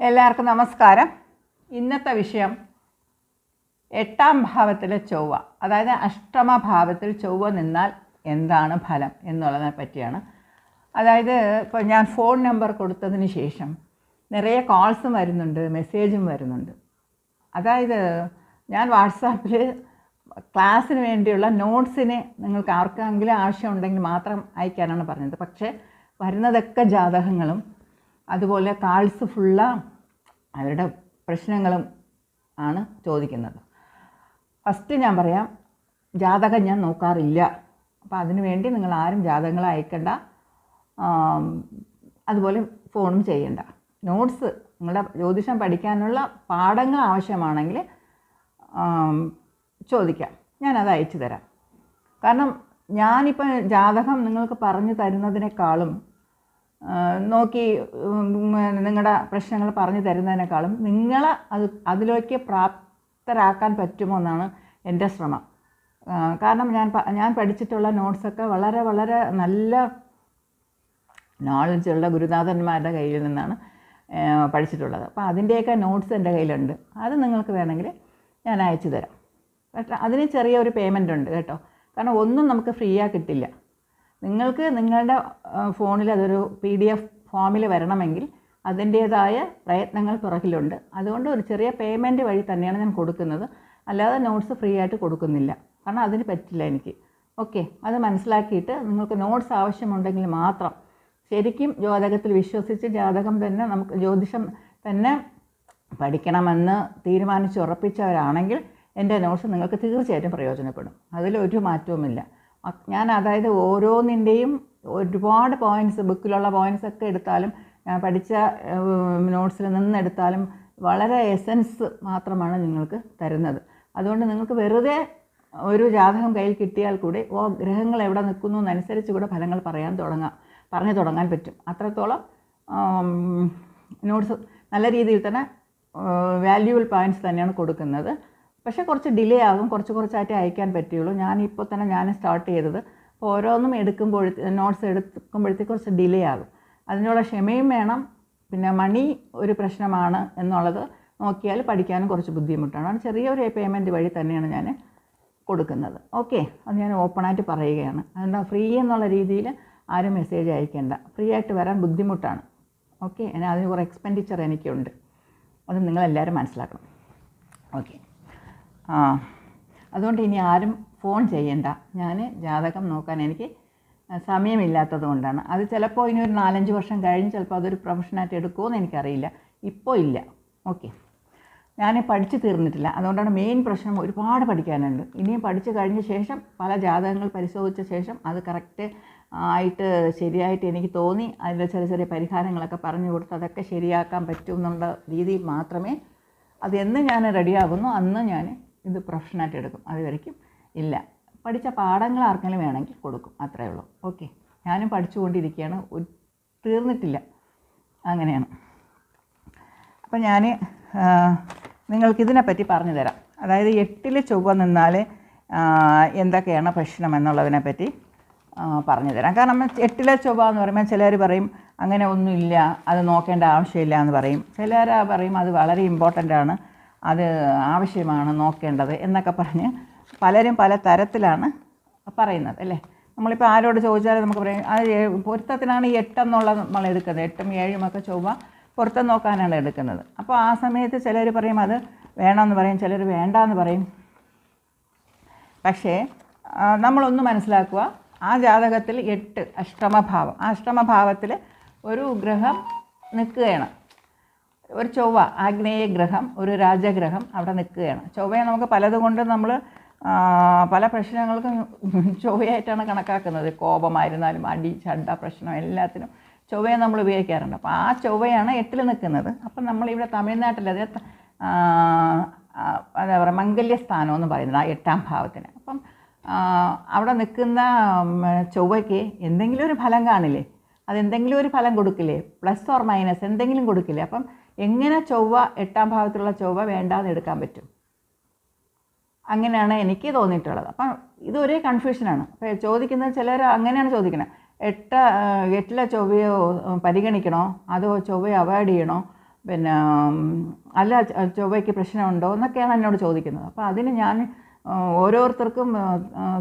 എല്ലാവർക്കും നമസ്കാരം. ഇന്നത്തെ വിഷയം എട്ടാം ഭാവത്തിലെ ചൊവ്വ. അതായത് അഷ്ടമ ഭാവത്തിൽ ചൊവ്വ നിന്നാൽ എന്താണ് ഫലം എന്നുള്ളതിനെ പറ്റിയാണ്. അതായത് ഇപ്പോൾ ഞാൻ ഫോൺ നമ്പർ കൊടുത്തതിന് ശേഷം നിറയെ കോൾസും വരുന്നുണ്ട് മെസ്സേജും വരുന്നുണ്ട്. അതായത് ഞാൻ വാട്സാപ്പിൽ ക്ലാസ്സിന് വേണ്ടിയുള്ള നോട്ട്സിനെ നിങ്ങൾക്ക് ആർക്കെങ്കിലും ആവശ്യമുണ്ടെങ്കിൽ മാത്രം അയക്കാനാണ് പറഞ്ഞത്. പക്ഷേ വരുന്നതൊക്കെ ജാതകങ്ങളും അതുപോലെ കാൾസ് ഫുള്ള അവരുടെ പ്രശ്നങ്ങളും ആണ് ചോദിക്കുന്നത്. ഫസ്റ്റ് ഞാൻ പറയാം ജാതകം ഞാൻ നോക്കാറില്ല. അപ്പോൾ അതിനു വേണ്ടി നിങ്ങൾ ആരും ജാതകങ്ങൾ അയക്കണ്ട. അതുപോലെ ഫോണും ചെയ്യണ്ട. നോട്ട്സ് നിങ്ങളുടെ ജ്യോതിഷം പഠിക്കാനുള്ള പാഠങ്ങൾ ആവശ്യമാണെങ്കിൽ ചോദിക്കാം. ഞാനത് അയച്ചു തരാം. കാരണം ഞാനിപ്പോൾ ജാതകം നിങ്ങൾക്ക് പറഞ്ഞു തരുന്നതിനേക്കാളും നോക്കി നിങ്ങളുടെ പ്രശ്നങ്ങൾ പറഞ്ഞു തരുന്നതിനേക്കാളും നിങ്ങളെ അത് അതിലേക്ക് പ്രാപ്തരാക്കാൻ പറ്റുമോ എന്നാണ് എന്റെ ശ്രമം. കാരണം ഞാൻ ഞാൻ പഠിച്ചിട്ടുള്ള നോട്ട്സൊക്കെ വളരെ വളരെ നല്ല നോളജുള്ള ഗുരുനാഥന്മാരുടെ കയ്യിൽ നിന്നാണ് പഠിച്ചിട്ടുള്ളത്. അപ്പോൾ അതിന്റെയൊക്കെ നോട്ട്സ് എന്റെ കയ്യിലുണ്ട്. അത് നിങ്ങൾക്ക് വേണമെങ്കിൽ ഞാൻ അയച്ചു തരാം. പക്ഷേ അതിന് ചെറിയൊരു പേയ്മെന്റ് ഉണ്ട് കേട്ടോ? കാരണം ഒന്നും നമുക്ക് ഫ്രീ ആയി കിട്ടില്ല. നിങ്ങൾക്ക് നിങ്ങളുടെ ഫോണിൽ അതൊരു പി ഡി എഫ് ഫോമിൽ വരണമെങ്കിൽ അതിന്റേതായ പ്രയത്നങ്ങൾ പുറകിലുണ്ട്. അതുകൊണ്ട് ഒരു ചെറിയ പേയ്മെന്റ് വഴി തന്നെയാണ് ഞാൻ കൊടുക്കുന്നത്. അല്ലാതെ നോട്ട്സ് ഫ്രീ ആയിട്ട് കൊടുക്കുന്നില്ല. കാരണം അതിന് പറ്റില്ല എനിക്ക്. ഓക്കെ അത് മനസ്സിലാക്കിയിട്ട് നിങ്ങൾക്ക് നോട്ട്സ് ആവശ്യമുണ്ടെങ്കിൽ മാത്രം ശരിക്കും ജാതകത്തിൽ വിശ്വസിച്ച് ജാതകം തന്നെ നമുക്ക് ജ്യോതിഷം തന്നെ പഠിക്കണമെന്ന് തീരുമാനിച്ച് ഉറപ്പിച്ചവരാണെങ്കിൽ എന്റെ നോട്ട്സ് നിങ്ങൾക്ക് തീർച്ചയായിട്ടും പ്രയോജനപ്പെടും. അതിലൊരു മാറ്റവുമില്ല. ഞാൻ അതായത് ഓരോന്നിന്റെയും ഒരുപാട് പോയിന്റ്സ് ബുക്കിലുള്ള പോയിന്റ്സ് ഒക്കെ എടുത്താലും ഞാൻ പഠിച്ച നോട്ട്സിൽ നിന്ന് എടുത്താലും വളരെ എസൻസ് മാത്രമാണ് നിങ്ങൾക്ക് തരുന്നത്. അതുകൊണ്ട് നിങ്ങൾക്ക് വെറുതെ ഒരു ജാതകം കയ്യിൽ കിട്ടിയാൽ കൂടി ഓ ഗ്രഹങ്ങൾ എവിടെ നിൽക്കുന്നു എന്നനുസരിച്ച് കൂടെ ഫലങ്ങൾ പറയാൻ തുടങ്ങാം പറഞ്ഞു തുടങ്ങാൻ പറ്റും. അത്രത്തോളം നോട്ട്സ് നല്ല രീതിയിൽ തന്നെ വാല്യൂബിൾ പോയിന്റ്സ് തന്നെയാണ് കൊടുക്കുന്നത്. പക്ഷേ കുറച്ച് ഡിലേ ആകും. കുറച്ച് കുറച്ചായിട്ടേ അയക്കാൻ പറ്റുള്ളൂ ഞാനിപ്പോൾ തന്നെ ഞാൻ സ്റ്റാർട്ട് ചെയ്തത്. അപ്പോൾ ഓരോന്നും എടുക്കുമ്പോൾ നോട്ട്സ് എടുക്കുമ്പോഴത്തേക്ക് കുറച്ച് ഡിലേ ആകും. അതിനുള്ള ക്ഷമയും വേണം. പിന്നെ മണി ഒരു പ്രശ്നമാണ് എന്നുള്ളത് നോക്കിയാൽ പഠിക്കാനും കുറച്ച് ബുദ്ധിമുട്ടാണ്. അത് ചെറിയൊരു പേയ്മെന്റ് വഴി തന്നെയാണ് ഞാൻ കൊടുക്കുന്നത്. ഓക്കെ അത് ഞാൻ ഓപ്പണായിട്ട് പറയുകയാണ്. അതുകൊണ്ട് ഫ്രീ എന്നുള്ള രീതിയിൽ ആരും മെസ്സേജ് അയക്കേണ്ട. ഫ്രീ ആയിട്ട് വരാൻ ബുദ്ധിമുട്ടാണ്. ഓക്കെ അതിന് കുറേ എക്സ്പെൻഡിച്ചർ എനിക്കുണ്ട്. അത് നിങ്ങളെല്ലാവരും മനസ്സിലാക്കണം. ഓക്കെ ആ. അതുകൊണ്ട് ഇനി ആരും ഫോൺ ചെയ്യണ്ട. ഞാൻ ജാതകം നോക്കാൻ എനിക്ക് സമയമില്ലാത്തത് കൊണ്ടാണ്. അത് ചിലപ്പോൾ ഇനി ഒരു നാലഞ്ച് വർഷം കഴിഞ്ഞ് ചിലപ്പോൾ അതൊരു പ്രൊഫഷനായിട്ട് എടുക്കുമോ എനിക്കറിയില്ല. ഇപ്പോൾ ഇല്ല. ഓക്കെ. ഞാൻ പഠിച്ചു തീർന്നിട്ടില്ല. അതുകൊണ്ടാണ് മെയിൻ പ്രശ്നം ഒരുപാട് പഠിക്കാനുണ്ട്. ഇനിയും പഠിച്ചു കഴിഞ്ഞ ശേഷം പല ജാതകങ്ങൾ പരിശോധിച്ച ശേഷം അത് കറക്റ്റ് ആയിട്ട് ശരിയായിട്ട് എനിക്ക് തോന്നി. അതിന്റെ ചെറിയ ചെറിയ പരിഹാരങ്ങളൊക്കെ പറഞ്ഞു കൊടുത്ത് അതൊക്കെ ശരിയാക്കാൻ പറ്റും എന്നുള്ള രീതിയിൽ മാത്രമേ അതെന്ന് ഞാൻ റെഡിയാകുന്നു അന്ന് ഞാൻ ഇത് പ്രൊഫഷനായിട്ട് എടുക്കും. അതുവരയ്ക്കും ഇല്ല. പഠിച്ച പാഠങ്ങൾ ആർക്കെങ്കിലും വേണമെങ്കിൽ കൊടുക്കും. അത്രയേ ഉള്ളൂ. ഓക്കെ ഞാനും പഠിച്ചുകൊണ്ടിരിക്കുകയാണ്. തീർന്നിട്ടില്ല. അങ്ങനെയാണ്. അപ്പം ഞാൻ നിങ്ങൾക്കിതിനെപ്പറ്റി പറഞ്ഞു തരാം അതായത് എട്ടിൽ ചൊവ്വ നിന്നാൽ എന്തൊക്കെയാണ് പ്രശ്നം എന്നുള്ളതിനെ പറ്റി പറഞ്ഞു തരാം കാരണം എട്ടിലെ ചൊവ്വ എന്ന് പറയുമ്പോൾ ചിലർ പറയും അങ്ങനെ ഒന്നുമില്ല. അത് നോക്കേണ്ട ആവശ്യമില്ല എന്ന് പറയും. ചിലർ പറയും അത് വളരെ ഇമ്പോർട്ടന്റ് ആണ്. അത് ആവശ്യമാണ് നോക്കേണ്ടത് എന്നൊക്കെ പറഞ്ഞ് പലരും പല തരത്തിലാണ് പറയുന്നത് അല്ലേ? നമ്മളിപ്പോൾ ആരോട് ചോദിച്ചാലും നമുക്ക് പറയും അത് പൊരുത്തത്തിനാണ് എട്ടെന്നുള്ളത് നമ്മൾ എടുക്കുന്നത്. എട്ടും ഏഴും ഒക്കെ ചൊവ്വ പൊരുത്തം നോക്കാനാണ് എടുക്കുന്നത്. അപ്പോൾ ആ സമയത്ത് ചിലർ പറയും അത് വേണമെന്ന് പറയും. ചിലർ വേണ്ടാന്ന് പറയും. പക്ഷേ നമ്മളൊന്ന് മനസ്സിലാക്കുക ആ ജാതകത്തിൽ എട്ട് അഷ്ടമഭാവം. ആ അഷ്ടമഭാവത്തിൽ ഒരു ഗ്രഹം നിൽക്കുകയാണ്. ഒരു ചൊവ്വ ആഗ്നേയ ഗ്രഹം ഒരു രാജഗ്രഹം അവിടെ നിൽക്കുകയാണ്. ചൊവ്വയെ നമുക്ക് പലതുകൊണ്ട് നമ്മൾ പല പ്രശ്നങ്ങൾക്കും ചൊവ്വയായിട്ടാണ് കണക്കാക്കുന്നത്. കോപമായിരുന്നാലും അടി ചണ്ട പ്രശ്നം എല്ലാത്തിനും ചൊവ്വയെ നമ്മൾ ഉപയോഗിക്കാറുണ്ട്. അപ്പോൾ ആ ചൊവ്വയാണ് എട്ടിൽ നിൽക്കുന്നത്. അപ്പം നമ്മളിവിടെ തമിഴ്നാട്ടിൽ അത് ത- ആ, ആ, എന്താ പറയുക മംഗല്യസ്ഥാനം എന്ന് പറയുന്നത് ആ എട്ടാം ഭാവത്തിന്. അപ്പം അവിടെ നിൽക്കുന്ന ചൊവ്വയ്ക്ക് എന്തെങ്കിലും ഒരു ഫലം കാണില്ലേ? അതെന്തെങ്കിലും ഒരു ഫലം കൊടുക്കില്ലേ? പ്ലസ് ഓർ മൈനസ് എന്തെങ്കിലും കൊടുക്കില്ലേ? അപ്പം എങ്ങനെ ചൊവ്വ എട്ടാം ഭാവത്തിലുള്ള ചൊവ്വ വേണ്ടാന്ന് എടുക്കാൻ പറ്റും? അങ്ങനെയാണ് എനിക്ക് തോന്നിയിട്ടുള്ളത്. അപ്പം ഇത് ഒരേ കൺഫ്യൂഷനാണ് അപ്പോൾ ചോദിക്കുന്നത് ചിലർ അങ്ങനെയാണ് ചോദിക്കുന്നത് എട്ട എട്ടിലെ ചൊവ്വയോ പരിഗണിക്കണോ? അതോ ചൊവ്വയെ അവോയ്ഡ് ചെയ്യണോ? പിന്നെ അല്ല ചൊവ്വയ്ക്ക് പ്രശ്നമുണ്ടോ? എന്നൊക്കെയാണ് എന്നോട് ചോദിക്കുന്നത്. അപ്പോൾ അതിന് ഞാൻ ഓരോരുത്തർക്കും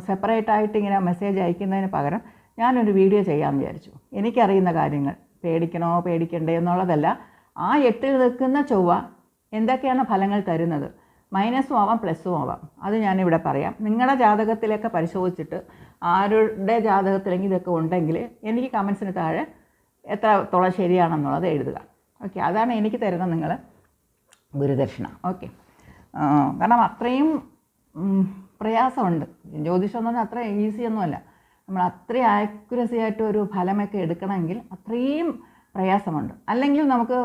സെപ്പറേറ്റ് ആയിട്ട് ഇങ്ങനെ മെസ്സേജ് അയക്കുന്നതിന് പകരം ഞാനൊരു വീഡിയോ ചെയ്യാമെന്ന് വിചാരിച്ചു. എനിക്കറിയുന്ന കാര്യങ്ങൾ. പേടിക്കണോ? പേടിക്കണ്ടേ? എന്നുള്ളതല്ല. ആ എട്ടിൽ നിൽക്കുന്ന ചൊവ്വ എന്തൊക്കെയാണ് ഫലങ്ങൾ തരുന്നത്? മൈനസും ആവാം പ്ലസ്സും ആവാം. അത് ഞാനിവിടെ പറയാം. നിങ്ങളുടെ ജാതകത്തിലൊക്കെ പരിശോധിച്ചിട്ട് ആരുടെ ജാതകത്തിലെങ്കിൽ ഇതൊക്കെ ഉണ്ടെങ്കിൽ എനിക്ക് കമൻസിന് താഴെ എത്രത്തോളം ശരിയാണെന്നുള്ളത് എഴുതുക. ഓക്കെ അതാണ് എനിക്ക് തരുന്ന നിങ്ങൾ ഗുരുദക്ഷിണ. ഓക്കെ കാരണം അത്രയും പ്രയാസമുണ്ട്. ജ്യോതിഷം എന്ന് പറഞ്ഞാൽ അത്ര ഈസിയൊന്നുമല്ല നമ്മൾ അത്രയും ആക്യുറസി ആയിട്ട് ഒരു ഫലമൊക്കെ എടുക്കണമെങ്കിൽ അത്രയും പ്രയാസമുണ്ട്. അല്ലെങ്കിൽ നമുക്ക്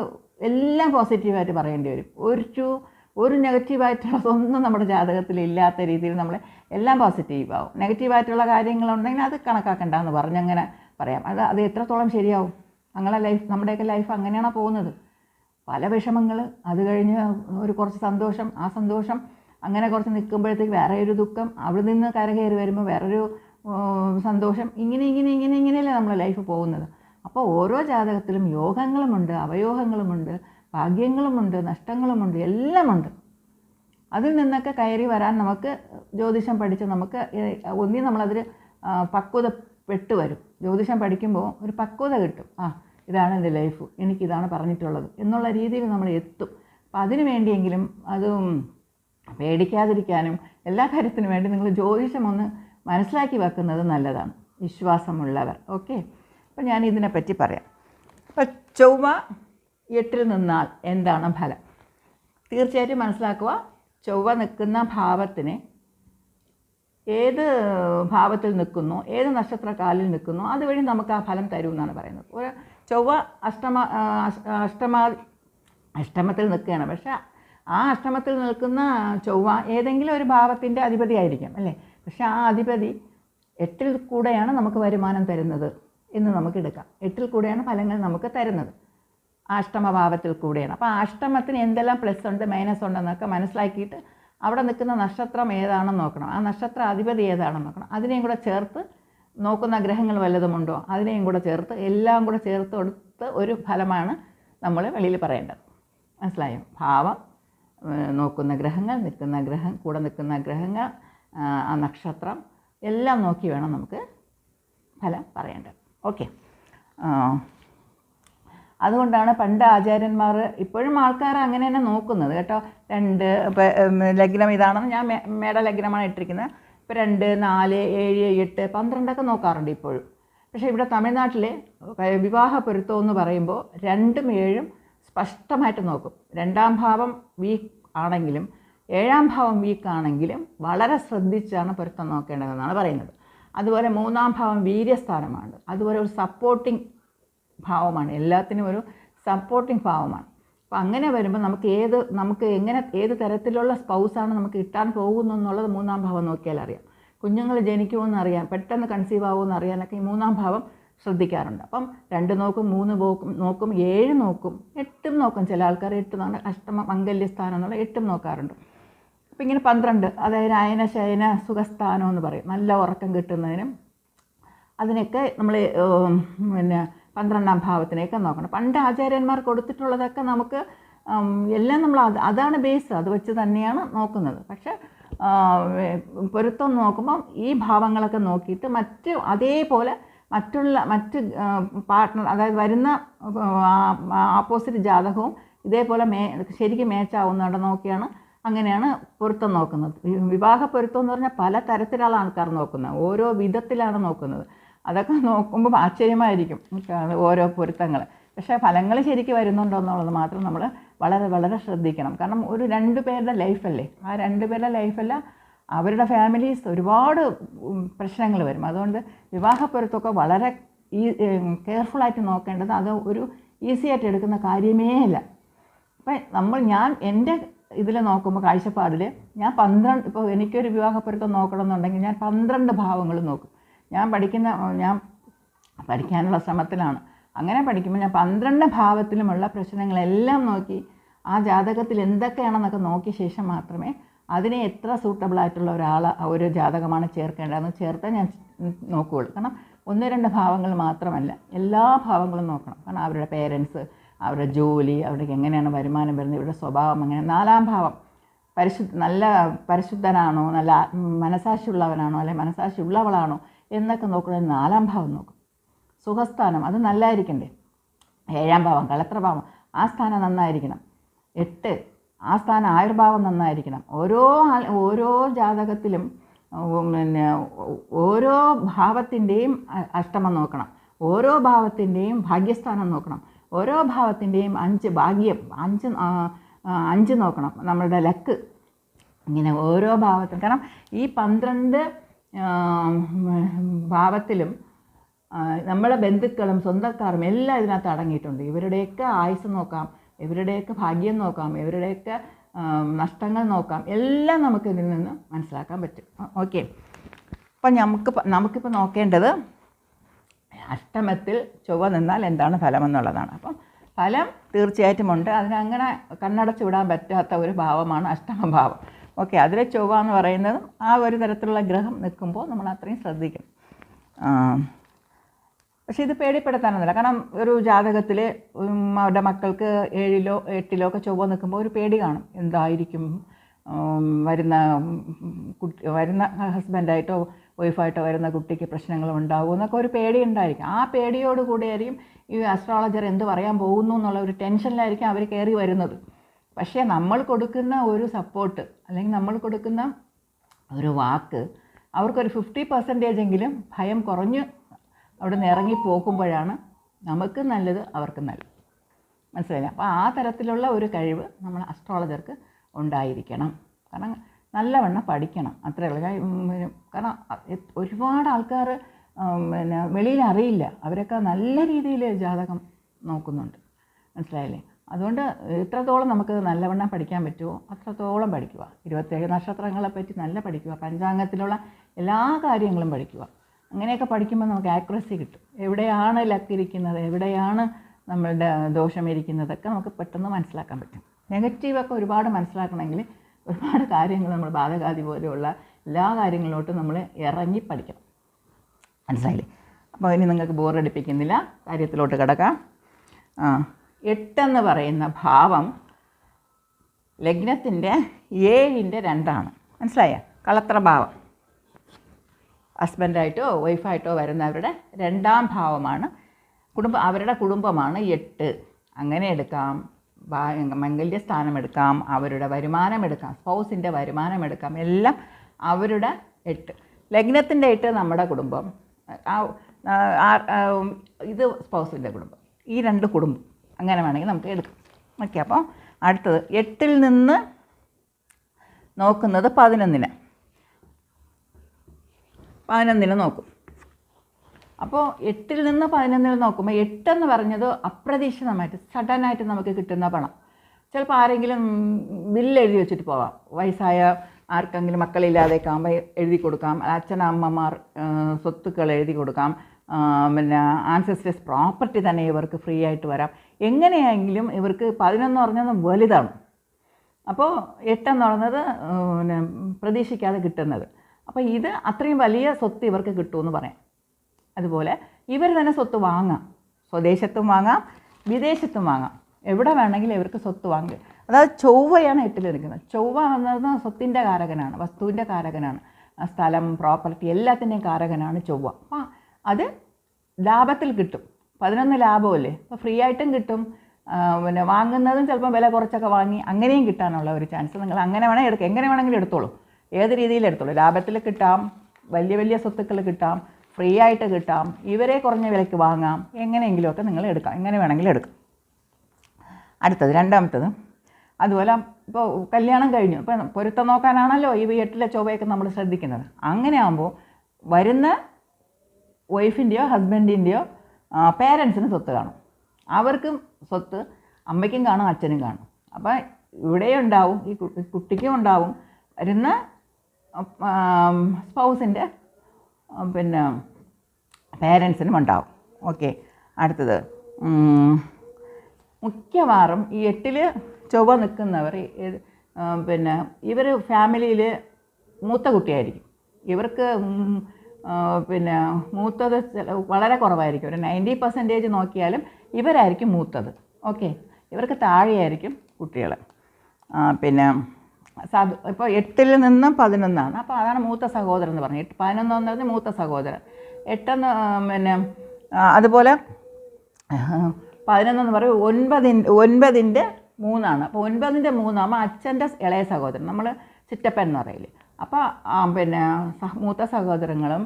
എല്ലാം പോസിറ്റീവായിട്ട് പറയേണ്ടി വരും. ഒരു ഒരു നെഗറ്റീവായിട്ടുള്ളതൊന്നും നമ്മുടെ ജാതകത്തിൽ ഇല്ലാത്ത രീതിയിൽ നമ്മൾ എല്ലാം പോസിറ്റീവ് ആവും നെഗറ്റീവായിട്ടുള്ള കാര്യങ്ങളുണ്ടെങ്കിൽ അത് കണക്കാക്കണ്ട എന്ന് പറഞ്ഞങ്ങനെ പറയാം. അത് അത് എത്രത്തോളം ശരിയാവും? ഞങ്ങളെ ലൈഫ് നമ്മുടെയൊക്കെ ലൈഫ് അങ്ങനെയാണോ പോകുന്നത്? പല വിഷമങ്ങൾ അത് കഴിഞ്ഞ് ഒരു കുറച്ച് സന്തോഷം ആ സന്തോഷം അങ്ങനെ കുറച്ച് നിൽക്കുമ്പോഴത്തേക്ക് വേറെ ഒരു ദുഃഖം അവിടെ നിന്ന് കരകയറി വരുമ്പോൾ വേറൊരു സന്തോഷം ഇങ്ങനെ ഇങ്ങനെ ഇങ്ങനെ ഇങ്ങനെയല്ലേ നമ്മുടെ ലൈഫ് പോകുന്നത്? അപ്പോൾ ഓരോ ജാതകത്തിലും യോഗങ്ങളുമുണ്ട് അവയോഗങ്ങളുമുണ്ട് ഭാഗ്യങ്ങളുമുണ്ട് നഷ്ടങ്ങളുമുണ്ട് എല്ലാമുണ്ട്. അതിൽ നിന്നൊക്കെ കയറി വരാൻ നമുക്ക് ജ്യോതിഷം പഠിച്ച് നമുക്ക് ഒന്നി നമ്മളതിൽ പക്വതപ്പെട്ട് പക്വത പെട്ട് വരും. ജ്യോതിഷം പഠിക്കുമ്പോൾ ഒരു പക്വത കിട്ടും. ആ ഇതാണ് എന്റെ ലൈഫ് എനിക്കിതാണ് പറഞ്ഞിട്ടുള്ളത് എന്നുള്ള രീതിയിൽ നമ്മൾ എത്തും. അപ്പം അതിനു വേണ്ടിയെങ്കിലും അതും പേടിക്കാതിരിക്കാനും എല്ലാ കാര്യത്തിനും വേണ്ടി നിങ്ങൾ ജ്യോതിഷം ഒന്ന് മനസ്സിലാക്കി വെക്കുന്നത് നല്ലതാണ്. വിശ്വാസമുള്ളവർ. ഓക്കെ? അപ്പം ഞാൻ ഇതിനെപ്പറ്റി പറയാം. അപ്പം ചൊവ്വ എട്ടിൽ നിന്നാൽ എന്താണ് ഫലം? തീർച്ചയായിട്ടും മനസ്സിലാക്കുക ചൊവ്വ നിൽക്കുന്ന ഭാവത്തിന് ഏത് ഭാവത്തിൽ നിൽക്കുന്നു ഏത് നക്ഷത്രകാലിൽ നിൽക്കുന്നു അതുവഴി നമുക്ക് ആ ഫലം തരും എന്നാണ് പറയുന്നത്. ഒരു ചൊവ്വ അഷ്ടമ അഷ്ടമ അഷ്ടമത്തിൽ നിൽക്കുകയാണ്. പക്ഷേ ആ അഷ്ടമത്തിൽ നിൽക്കുന്ന ചൊവ്വ ഏതെങ്കിലും ഒരു ഭാവത്തിന്റെ അധിപതിയായിരിക്കാം അല്ലേ? പക്ഷേ ആ അധിപതി എട്ടിൽ കൂടെയാണ് നമുക്ക് വരുമാനം തരുന്നത്. എന്ന് നമുക്ക് എടുക്കാം എട്ടിൽ കൂടെയാണ് ഫലങ്ങൾ നമുക്ക് തരുന്നത്. അഷ്ടമഭാവത്തിൽ കൂടെയാണ്. അപ്പോൾ അഷ്ടമത്തിന് എന്തെല്ലാം പ്ലസ് ഉണ്ട് മൈനസ് ഉണ്ടെന്നൊക്കെ മനസ്സിലാക്കിയിട്ട് അവിടെ നിൽക്കുന്ന നക്ഷത്രം ഏതാണെന്ന് നോക്കണം. ആ നക്ഷത്ര അധിപതി ഏതാണെന്ന് നോക്കണം. അതിനെയും കൂടെ ചേർത്ത് നോക്കുന്ന ഗ്രഹങ്ങൾ വല്ലതുമുണ്ടോ അതിനെയും കൂടെ ചേർത്ത് എല്ലാം കൂടെ ചേർത്ത് കൊടുത്ത് ഒരു ഫലമാണ് നമ്മൾ വെളിയിൽ പറയേണ്ടത്. മനസ്സിലായോ? ഭാവം നോക്കുന്ന ഗ്രഹങ്ങൾ നിൽക്കുന്ന ഗ്രഹം കൂടെ നിൽക്കുന്ന ഗ്രഹങ്ങൾ ആ നക്ഷത്രം എല്ലാം നോക്കി വേണം നമുക്ക് ഫലം പറയേണ്ടത്. ഓക്കെ. അതുകൊണ്ടാണ് പണ്ട് ആചാര്യന്മാർ ഇപ്പോഴും ആൾക്കാർ അങ്ങനെ തന്നെ നോക്കുന്നത് കേട്ടോ. രണ്ട് ലഗ്നം ഇതാണെന്ന് ഞാൻ മേട ലഗ്നമാണ് ഇട്ടിരിക്കുന്നത്. ഇപ്പോൾ രണ്ട് നാല് ഏഴ് എട്ട് പന്ത്രണ്ടൊക്കെ നോക്കാറുണ്ട് ഇപ്പോഴും. പക്ഷേ ഇവിടെ തമിഴ്നാട്ടിൽ വിവാഹ പൊരുത്തം എന്ന് പറയുമ്പോൾ രണ്ടും ഏഴും സ്പഷ്ടമായിട്ട് നോക്കും. രണ്ടാം ഭാവം വീക്ക് ആണെങ്കിലും ഏഴാം ഭാവം വീക്ക് ആണെങ്കിലും വളരെ ശ്രദ്ധിച്ചാണ് പൊരുത്തം നോക്കേണ്ടതെന്നാണ് പറയുന്നത്. അതുപോലെ മൂന്നാം ഭാവം വീര്യസ്ഥാനമാണ്. അതുപോലെ ഒരു സപ്പോർട്ടിംഗ് ഭാവമാണ്. എല്ലാത്തിനും ഒരു സപ്പോർട്ടിംഗ് ഭാവമാണ്. അപ്പോൾ അങ്ങനെ വരുമ്പോൾ നമുക്ക് ഏത് നമുക്ക് എങ്ങനെ ഏത് തരത്തിലുള്ള സ്പൗസാണ് നമുക്ക് കിട്ടാൻ പോകുന്നു എന്നുള്ളത് മൂന്നാം ഭാവം നോക്കിയാൽ അറിയാം. കുഞ്ഞുങ്ങൾ ജനിക്കുമെന്ന് അറിയാം. പെട്ടെന്ന് കൺസീവ് ആവുമെന്ന് അറിയാനൊക്കെ ഈ മൂന്നാം ഭാവം ശ്രദ്ധിക്കാറുണ്ട്. അപ്പം രണ്ട് നോക്കും മൂന്ന് നോക്കും നോക്കും ഏഴ് നോക്കും എട്ടും നോക്കും. ചില ആൾക്കാർ എട്ട് അഷ്ടമ മംഗല്യസ്ഥാനം എന്നുള്ള എട്ടും നോക്കാറുണ്ട്. അപ്പം ഇങ്ങനെ പന്ത്രണ്ട് അതായത് അയന ശയന സുഖസ്ഥാനം എന്ന് പറയും. നല്ല ഉറക്കം കിട്ടുന്നതിനും അതിനൊക്കെ നമ്മൾ പിന്നെ പന്ത്രണ്ടാം ഭാവത്തിനെയൊക്കെ നോക്കണം. പണ്ട് ആചാര്യന്മാർ കൊടുത്തിട്ടുള്ളതൊക്കെ നമുക്ക് എല്ലാം നമ്മൾ അത് അതാണ് ബേസ് അത് വെച്ച് തന്നെയാണ് നോക്കുന്നത്. പക്ഷേ പൊരുത്തം നോക്കുമ്പം ഈ ഭാവങ്ങളൊക്കെ നോക്കിയിട്ട് മറ്റ് അതേപോലെ മറ്റുള്ള മറ്റ് പാർട്ട്ണർ അതായത് വരുന്ന ആപ്പോസിറ്റ് ജാതകവും ഇതേപോലെ മേ ശരിക്കും മേച്ചാവുന്നുണ്ടോ നോക്കിയാണ് അങ്ങനെയാണ് പൊരുത്തം നോക്കുന്നത്. വിവാഹ പൊരുത്തം എന്ന് പറഞ്ഞാൽ പല തരത്തിലുള്ള ആൾക്കാർ നോക്കുന്നത്. ഓരോ വിധത്തിലാണ് നോക്കുന്നത്. അതൊക്കെ നോക്കുമ്പോൾ ആശ്ചര്യമായിരിക്കും. ഓരോ പൊരുത്തങ്ങൾ പക്ഷേ ഫലങ്ങൾ ശരിക്കും വരുന്നുണ്ടോ എന്നുള്ളത് മാത്രം നമ്മൾ വളരെ വളരെ ശ്രദ്ധിക്കണം. കാരണം ഒരു രണ്ട് പേരുടെ ലൈഫല്ലേ ആ രണ്ട് പേരുടെ ലൈഫല്ല അവരുടെ ഫാമിലീസ് ഒരുപാട് പ്രശ്നങ്ങൾ വരും. അതുകൊണ്ട് വിവാഹ പൊരുത്തമൊക്കെ വളരെ ഈ കെയർഫുള്ളായിട്ട് നോക്കേണ്ടത് അത് ഒരു ഈസി ആയിട്ട് എടുക്കുന്ന കാര്യമേ അല്ല. അപ്പം നമ്മൾ ഞാൻ എന്റെ ഇതിൽ നോക്കുമ്പോൾ കാഴ്ചപ്പാടിൽ ഞാൻ പന്ത്രണ്ട് ഇപ്പോൾ എനിക്കൊരു വിവാഹപ്പൊരുത്തം നോക്കണമെന്നുണ്ടെങ്കിൽ ഞാൻ പന്ത്രണ്ട് ഭാവങ്ങൾ നോക്കും. ഞാൻ പഠിക്കുന്ന ഞാൻ പഠിക്കാനുള്ള ശ്രമത്തിലാണ്. അങ്ങനെ പഠിക്കുമ്പോൾ ഞാൻ പന്ത്രണ്ട് ഭാവത്തിലുമുള്ള പ്രശ്നങ്ങളെല്ലാം നോക്കി ആ ജാതകത്തിൽ എന്തൊക്കെയാണെന്നൊക്കെ നോക്കിയ ശേഷം മാത്രമേ അതിനെ എത്ര സൂട്ടബിൾ ആയിട്ടുള്ള ഒരാൾ ഒരു ജാതകമാണ് ചേർക്കേണ്ടതെന്ന് ചേർത്ത് ഞാൻ നോക്കുകയുള്ളൂ. കാരണം ഒന്ന് രണ്ട് ഭാവങ്ങൾ മാത്രമല്ല എല്ലാ ഭാവങ്ങളും നോക്കണം. കാരണം അവരുടെ പേരൻസ് അവരുടെ ജോലി അവർക്ക് എങ്ങനെയാണ് വരുമാനം വരുന്നത് ഇവരുടെ സ്വഭാവം എങ്ങനെ നാലാം ഭാവം. പരിശുദ്ധ നല്ല പരിശുദ്ധനാണോ നല്ല മനസാക്ഷിയുള്ളവനാണോ അല്ലെങ്കിൽ മനസാക്ഷി ഉള്ളവളാണോ എന്നൊക്കെ നോക്കുന്നത് നാലാം ഭാവം നോക്കും. സുഖസ്ഥാനം അത് നല്ലതായിരിക്കണ്ടേ ഏഴാം ഭാവം കളത്രഭാവം ആ സ്ഥാനം നന്നായിരിക്കണം. എട്ട് ആ സ്ഥാനം ആയുർഭാവം നന്നായിരിക്കണം. ഓരോ ആൾ ഓരോ ജാതകത്തിലും പിന്നെ ഓരോ ഭാവത്തിന്റെയും അഷ്ടമം നോക്കണം. ഓരോ ഭാവത്തിന്റെയും ഭാഗ്യസ്ഥാനം നോക്കണം. ഓരോ ഭാവത്തിന്റെയും അഞ്ച് ഭാഗ്യം അഞ്ച് അഞ്ച് നോക്കണം നമ്മളുടെ ലക്ക്. ഇങ്ങനെ ഓരോ ഭാവത്തിലും. കാരണം ഈ പന്ത്രണ്ട് ഭാവത്തിലും നമ്മളെ ബന്ധുക്കളും സ്വന്തക്കാരും എല്ലാം ഇതിനകത്ത് അടങ്ങിയിട്ടുണ്ട്. ഇവരുടെയൊക്കെ ആയുസ് നോക്കാം ഇവരുടെയൊക്കെ ഭാഗ്യം നോക്കാം ഇവരുടെയൊക്കെ നഷ്ടങ്ങൾ നോക്കാം. എല്ലാം നമുക്ക് ഇതിൽ നിന്ന് മനസ്സിലാക്കാൻ പറ്റും. ഓക്കെ. അപ്പം നമുക്ക് നമുക്കിപ്പോൾ നോക്കേണ്ടത് അഷ്ടമത്തിൽ ചൊവ്വ നിന്നാൽ എന്താണ് ഫലമെന്നുള്ളതാണ്. അപ്പം ഫലം തീർച്ചയായിട്ടും ഉണ്ട്. അതിനങ്ങനെ കണ്ണടച്ച് വിടാൻ പറ്റാത്ത ഒരു ഭാവമാണ് അഷ്ടമഭാവം. ഓക്കെ അതിലെ ചൊവ്വ എന്ന് പറയുന്നതും ആ ഒരു തരത്തിലുള്ള ഗ്രഹം നിൽക്കുമ്പോൾ നമ്മൾ അത്രയും ശ്രദ്ധിക്കണം. ആ, പക്ഷേ ഇത് പേടിപ്പെടുത്താനൊന്നുമില്ല. കാരണം ഒരു ജാതകത്തിൽ അവരുടെ മക്കൾക്ക് ഏഴിലോ എട്ടിലോ ഒക്കെ ചൊവ്വ നിൽക്കുമ്പോൾ ഒരു പേടി കാണും. എന്തായിരിക്കും വരുന്ന കുട്ടി വരുന്ന ഹസ്ബൻഡായിട്ടോ വൈഫായിട്ടോ വരുന്ന കുട്ടിക്ക് പ്രശ്നങ്ങൾ ഉണ്ടാകും എന്നൊക്കെ ഒരു പേടി ഉണ്ടായിരിക്കും. ആ പേടിയോട് കൂടിയായിരിക്കും ഈ അസ്ട്രോളജർ എന്ത് പറയാൻ പോകുന്നു എന്നുള്ള ഒരു ടെൻഷനിലായിരിക്കും അവർ കയറി വരുന്നത്. പക്ഷേ നമ്മൾ കൊടുക്കുന്ന ഒരു സപ്പോർട്ട് അല്ലെങ്കിൽ നമ്മൾ കൊടുക്കുന്ന ഒരു വാക്ക് അവർക്കൊരു ഫിഫ്റ്റി പെർസെന്റേജ് എങ്കിലും ഭയം കുറഞ്ഞ് അവിടെ നിന്ന് ഇറങ്ങി പോകുമ്പോഴാണ് നമുക്ക് നല്ലത് അവർക്ക് നല്ലത്. മനസ്സിലായില്ല? അപ്പോൾ ആ തരത്തിലുള്ള ഒരു കഴിവ് നമ്മൾ അസ്ട്രോളജർക്ക് ഉണ്ടായിരിക്കണം. കാരണം നല്ലവണ്ണം പഠിക്കണം. അത്രേ ഉള്ളൂ. കാരണം ഒരുപാട് ആൾക്കാർ പിന്നെ വെളിയിൽ അറിയില്ല. അവരൊക്കെ നല്ല രീതിയിൽ ജാതകം നോക്കുന്നുണ്ട്. മനസ്സിലായില്ലേ? അതുകൊണ്ട് എത്രത്തോളം നമുക്ക് നല്ലവണ്ണം പഠിക്കാൻ പറ്റുമോ അത്രത്തോളം പഠിക്കുക. ഇരുപത്തേഴ് നക്ഷത്രങ്ങളെ പറ്റി നല്ല പഠിക്കുക. പഞ്ചാംഗത്തിലുള്ള എല്ലാ കാര്യങ്ങളും പഠിക്കുക. അങ്ങനെയൊക്കെ പഠിക്കുമ്പോൾ നമുക്ക് ആക്യുറസി കിട്ടും. എവിടെയാണ് ലക്കിരിക്കുന്നത് എവിടെയാണ് നമ്മളുടെ ദോഷമിരിക്കുന്നതൊക്കെ നമുക്ക് പെട്ടെന്ന് മനസ്സിലാക്കാൻ പറ്റും. നെഗറ്റീവൊക്കെ ഒരുപാട് മനസ്സിലാക്കണമെങ്കിൽ ഒരുപാട് കാര്യങ്ങൾ നമ്മൾ ബാധകാതി പോലെയുള്ള എല്ലാ കാര്യങ്ങളിലോട്ടും നമ്മൾ ഇറങ്ങി പഠിക്കണം. മനസ്സിലായില്ലേ? അപ്പോൾ ഇനി നിങ്ങൾക്ക് ബോറടിപ്പിക്കുന്നില്ല. കാര്യത്തിലോട്ട് കിടക്കാം. എട്ടെന്ന് പറയുന്ന ഭാവം ലഗ്നത്തിന്റെ ഏഴിന്റെ രണ്ടാണ്. മനസ്സിലായ? കളത്ര ഭാവം. ഹസ്ബൻഡായിട്ടോ വൈഫായിട്ടോ വരുന്നവരുടെ രണ്ടാം ഭാവമാണ്. കുടുംബം അവരുടെ കുടുംബമാണ് എട്ട്. അങ്ങനെ എടുക്കാം. മംഗല്യ സ്ഥാനം എടുക്കാം അവരുടെ വരുമാനം എടുക്കാം സ്പൗസിന്റെ വരുമാനം എടുക്കാം എല്ലാം അവരുടെ എട്ട്. ലഗ്നത്തിന്റെ എട്ട് നമ്മുടെ കുടുംബം. ഇത് സ്പൗസിന്റെ കുടുംബം. ഈ രണ്ട് കുടുംബം. അങ്ങനെ വേണമെങ്കിൽ നമുക്ക് എടുക്കാം. ഓക്കെ അപ്പോൾ അടുത്തത്. എട്ടിൽ നിന്ന് നോക്കുന്നത് പതിനൊന്നിന്. പതിനൊന്നിന് നോക്കും. അപ്പോൾ എട്ടിൽ നിന്ന് പതിനൊന്നിൽ നോക്കുമ്പോൾ എട്ടെന്ന് പറഞ്ഞത് അപ്രതീക്ഷിതമായിട്ട് സഡനായിട്ട് നമുക്ക് കിട്ടുന്ന പണം. ചിലപ്പോൾ ആരെങ്കിലും ബില്ല് എഴുതി വെച്ചിട്ട് പോവാം. വയസ്സായ ആർക്കെങ്കിലും മക്കളില്ലാതെ ആകുമ്പോൾ എഴുതി കൊടുക്കാം. അച്ഛനമ്മമാർ സ്വത്തുക്കൾ എഴുതി കൊടുക്കാം. പിന്നെ ആൻസസ്റ്റേഴ്സ് പ്രോപ്പർട്ടി തന്നെ ഇവർക്ക് ഫ്രീ ആയിട്ട് വരാം. എങ്ങനെയെങ്കിലും ഇവർക്ക് പതിനൊന്ന് പറഞ്ഞത് വലുതാണ്. അപ്പോൾ എട്ടെന്ന് പറഞ്ഞത് പിന്നെ പ്രതീക്ഷിക്കാതെ കിട്ടുന്നത്. അപ്പോൾ ഇത് അത്രയും വലിയ സ്വത്ത് ഇവർക്ക് കിട്ടുമെന്ന് പറയാം. അതുപോലെ ഇവർ തന്നെ സ്വത്ത് വാങ്ങാം. സ്വദേശത്തും വാങ്ങാം വിദേശത്തും വാങ്ങാം. എവിടെ വേണമെങ്കിലും ഇവർക്ക് സ്വത്ത് വാങ്ങുക അതായത് ചൊവ്വയാണ് എട്ടിൽ നിൽക്കുന്നത് ചൊവ്വ എന്നത് സ്വത്തിന്റെ കാരകനാണ് വസ്തുവിന്റെ കാരകനാണ്. സ്ഥലം പ്രോപ്പർട്ടി എല്ലാത്തിന്റെയും കാരകനാണ് ചൊവ്വ. അപ്പം അത് ലാഭത്തിൽ കിട്ടും. പതിനൊന്ന് ലാഭമല്ലേ? അപ്പോൾ ഫ്രീ ആയിട്ടും കിട്ടും. പിന്നെ വാങ്ങുന്നതും ചിലപ്പോൾ വില കുറച്ചൊക്കെ വാങ്ങി അങ്ങനെയും കിട്ടാനുള്ള ഒരു ചാൻസ് നിങ്ങൾ അങ്ങനെ വേണമെങ്കിൽ എടുക്കുക എങ്ങനെ വേണമെങ്കിലും എടുത്തോളൂ. ഏത് രീതിയിൽ എടുത്തോളൂ. ലാഭത്തിൽ കിട്ടാം വലിയ വലിയ സ്വത്തുക്കൾ കിട്ടാം. ഫ്രീ ആയിട്ട് കിട്ടാം. ഇവരെ കുറഞ്ഞ വിലയ്ക്ക് വാങ്ങാം. എങ്ങനെയെങ്കിലുമൊക്കെ നിങ്ങൾ എടുക്കാം. എങ്ങനെ വേണമെങ്കിലും എടുക്കാം. അടുത്തത് രണ്ടാമത്തത്. അതുപോലെ ഇപ്പോൾ കല്യാണം കഴിഞ്ഞു. ഇപ്പോൾ പൊരുത്തം നോക്കാനാണല്ലോ ഈ വീട്ടിലെ ചൊവ്വയൊക്കെ നമ്മൾ ശ്രദ്ധിക്കുന്നത്. അങ്ങനെ ആകുമ്പോൾ വരുന്ന വൈഫിന്റെയോ ഹസ്ബൻഡിന്റെയോ പേരൻസിന് സ്വത്ത് കാണും. അവർക്കും സ്വത്ത് അമ്മയ്ക്കും കാണും അച്ഛനും കാണും. അപ്പോൾ ഇവിടെ ഉണ്ടാവും ഈ കുട്ടിക്കും ഉണ്ടാവും വരുന്ന സ്പൗസിന്റെ പിന്നെ പേരൻസിനും ഉണ്ടാവും. ഓക്കെ അടുത്തത്. മിക്കവാറും ഈ എട്ടിൽ ചൊവ്വ നിൽക്കുന്നവർ പിന്നെ ഇവർ ഫാമിലിയിൽ മൂത്ത കുട്ടിയായിരിക്കും. ഇവർക്ക് പിന്നെ മൂത്തത് വളരെ കുറവായിരിക്കും. ഒരു നയന്റി പെർസെന്റേജ് നോക്കിയാലും ഇവരായിരിക്കും മൂത്തത്. ഓക്കെ ഇവർക്ക് താഴെയായിരിക്കും കുട്ടികൾ പിന്നെ സാധു ഇപ്പോൾ എട്ടിൽ നിന്ന് പതിനൊന്നാണ്. അപ്പോൾ അതാണ് മൂത്ത സഹോദരൻ എന്ന് പറഞ്ഞത്. എട്ട് പതിനൊന്ന് പറഞ്ഞാൽ മൂത്ത സഹോദരൻ. എട്ടെന്ന് പിന്നെ അതുപോലെ പതിനൊന്നെന്ന് പറയും ഒൻപതിന്റെ ഒൻപതിന്റെ മൂന്നാണ്. അപ്പോൾ ഒൻപതിന്റെ മൂന്നാകുമ്പോൾ അച്ഛന്റെ ഇളയ സഹോദരൻ നമ്മൾ ചിറ്റപ്പൻ എന്ന് പറയില്ലേ? അപ്പോൾ പിന്നെ മൂത്ത സഹോദരങ്ങളും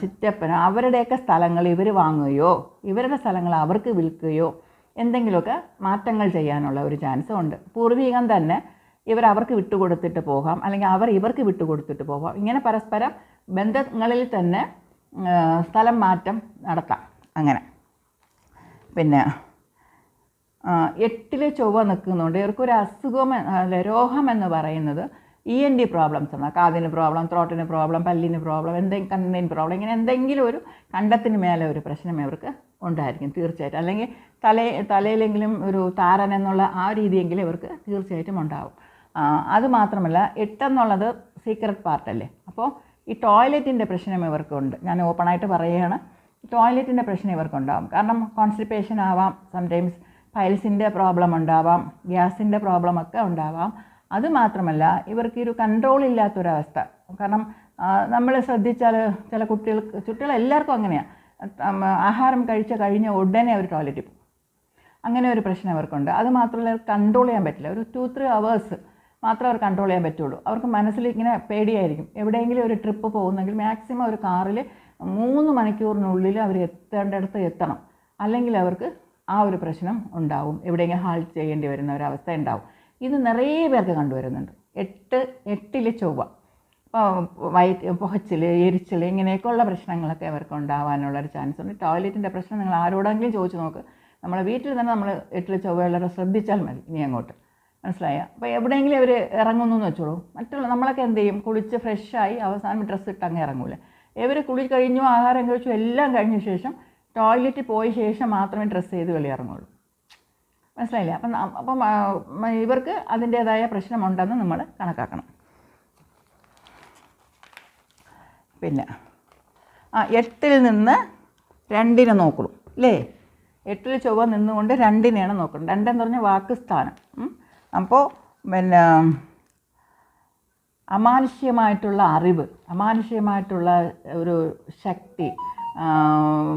ചിറ്റപ്പൻ അവരുടെയൊക്കെ സ്ഥലങ്ങൾ ഇവർ വാങ്ങുകയോ ഇവരുടെ സ്ഥലങ്ങൾ അവർക്ക് വിൽക്കുകയോ എന്തെങ്കിലുമൊക്കെ മാറ്റങ്ങൾ ചെയ്യാനുള്ള ഒരു ചാൻസ് ഉണ്ട്. പൂർവികം തന്നെ ഇവർ അവർക്ക് വിട്ടുകൊടുത്തിട്ട് പോകാം അല്ലെങ്കിൽ അവർ ഇവർക്ക് വിട്ടുകൊടുത്തിട്ട് പോകാം. ഇങ്ങനെ പരസ്പരം ബന്ധങ്ങളിൽ തന്നെ സ്ഥലം മാറ്റം നടത്താം. അങ്ങനെ. പിന്നെ എട്ടിൽ ചൊവ്വ നിൽക്കുന്നുണ്ട് ഇവർക്കൊരു അസുഖം അല്ല രോഗം എന്ന് പറയുന്നത് ഇ എൻ ഡി പ്രോബ്ലംസ് ആണ്. കാതിന് പ്രോബ്ലം ത്രോട്ടിന് പ്രോബ്ലം പല്ലിന് പ്രോബ്ലം എന്തെങ്കിലും കണ്ണിന് പ്രോബ്ലം ഇങ്ങനെ എന്തെങ്കിലും ഒരു കണ്ടത്തിന് മേലെ ഒരു പ്രശ്നം ഇവർക്ക് ഉണ്ടായിരിക്കും തീർച്ചയായിട്ടും. അല്ലെങ്കിൽ തല തലയിലെങ്കിലും ഒരു താരൻ എന്നുള്ള ആ രീതിയെങ്കിലും ഇവർക്ക് തീർച്ചയായിട്ടും ഉണ്ടാവും. അത് മാത്രമല്ല എട്ടെന്നുള്ളത് സീക്രട്ട് പാർട്ടല്ലേ? അപ്പോൾ ഈ ടോയ്ലറ്റിന്റെ പ്രശ്നം ഇവർക്കുണ്ട്. ഞാൻ ഓപ്പണായിട്ട് പറയുകയാണ്. ടോയ്ലറ്റിന്റെ പ്രശ്നം ഇവർക്കുണ്ടാവും. കാരണം കോൺസ്റ്റിപ്പേഷൻ ആവാം സംടൈംസ് പൈൽസിന്റെ പ്രോബ്ലം ഉണ്ടാവാം ഗ്യാസിന്റെ പ്രോബ്ലം ഒക്കെ ഉണ്ടാവാം. അതുമാത്രമല്ല ഇവർക്ക് ഒരു കൺട്രോൾ ഇല്ലാത്തൊരവസ്ഥ. കാരണം നമ്മൾ ശ്രദ്ധിച്ചാൽ ചില കുട്ടികൾക്ക് കുട്ടികൾ എല്ലാവർക്കും അങ്ങനെയാണ് ആഹാരം കഴിച്ച കഴിഞ്ഞ ഉടനെ അവർ ടോയ്ലറ്റിൽ പോകും. അങ്ങനെ ഒരു പ്രശ്നം ഇവർക്കുണ്ട്. അതുമാത്രമല്ല കൺട്രോൾ ചെയ്യാൻ പറ്റില്ല. ഒരു ടു ത്രീ അവേഴ്സ് മാത്രമേ അവർ കൺട്രോൾ ചെയ്യാൻ പറ്റുള്ളൂ. അവർക്ക് മനസ്സിൽ ഇങ്ങനെ പേടിയായിരിക്കും. എവിടെയെങ്കിലും ഒരു ട്രിപ്പ് പോകുന്നെങ്കിൽ മാക്സിമം ഒരു കാറിൽ മൂന്ന് മണിക്കൂറിനുള്ളിൽ അവർ എത്തേണ്ടടുത്ത് എത്തണം. അല്ലെങ്കിൽ അവർക്ക് ആ ഒരു പ്രശ്നം ഉണ്ടാവും. എവിടെയെങ്കിലും ഹാൾട്ട് ചെയ്യേണ്ടി വരുന്ന ഒരവസ്ഥ ഉണ്ടാവും. ഇത് നിറയെ പേർക്ക് കണ്ടുവരുന്നുണ്ട്. എട്ട് എട്ടിൽ ചൊവ്വ. ഇപ്പോൾ വയറ്റ് പുഹച്ചിൽ എരിച്ചിൽ ഇങ്ങനെയൊക്കെയുള്ള പ്രശ്നങ്ങളൊക്കെ അവർക്ക് ഉണ്ടാവാനുള്ളൊരു ചാൻസ് ഉണ്ട്. ടോയ്ലറ്റിന്റെ പ്രശ്നം നിങ്ങൾ ആരോടെങ്കിലും ചോദിച്ച് നോക്ക്. നമ്മളെ വീട്ടിൽ തന്നെ നമ്മൾ എട്ടിൽ ചൊവ്വയുള്ളവരെ ശ്രദ്ധിച്ചാൽ മതി ഇനി അങ്ങോട്ട്. മനസ്സിലായ? അപ്പോൾ എവിടെയെങ്കിലും അവർ ഇറങ്ങുന്നു എന്ന് വെച്ചോളൂ. മറ്റുള്ള നമ്മളൊക്കെ എന്ത് ചെയ്യും? കുളിച്ച് ഫ്രഷായി അവസാനം ഡ്രസ്സ് ഇട്ട് അങ്ങ് ഇറങ്ങൂലേ? ഇവർ കുളി കഴിഞ്ഞു ആഹാരം കഴിച്ചു എല്ലാം കഴിഞ്ഞ ശേഷം ടോയ്ലറ്റിൽ പോയ ശേഷം മാത്രമേ ഡ്രസ്സ് ചെയ്ത് വെളിയിറങ്ങുള്ളൂ മനസ്സിലായില്ലേ? അപ്പം അപ്പം ഇവർക്ക് അതിന്റേതായ പ്രശ്നമുണ്ടെന്ന് നമ്മൾ കണക്കാക്കണം. പിന്നെ ആ എട്ടിൽ നിന്ന് രണ്ടിനെ നോക്കണം അല്ലേ എട്ടിൽ ചൊവ്വ നിന്നുകൊണ്ട് രണ്ടിനെയാണ് നോക്കുന്നത് രണ്ടെന്ന് പറഞ്ഞാൽ വാക്ക് സ്ഥാനം. അപ്പോൾ പിന്നെ അമാനുഷ്യമായിട്ടുള്ള അറിവ് അമാനുഷ്യമായിട്ടുള്ള ഒരു ശക്തി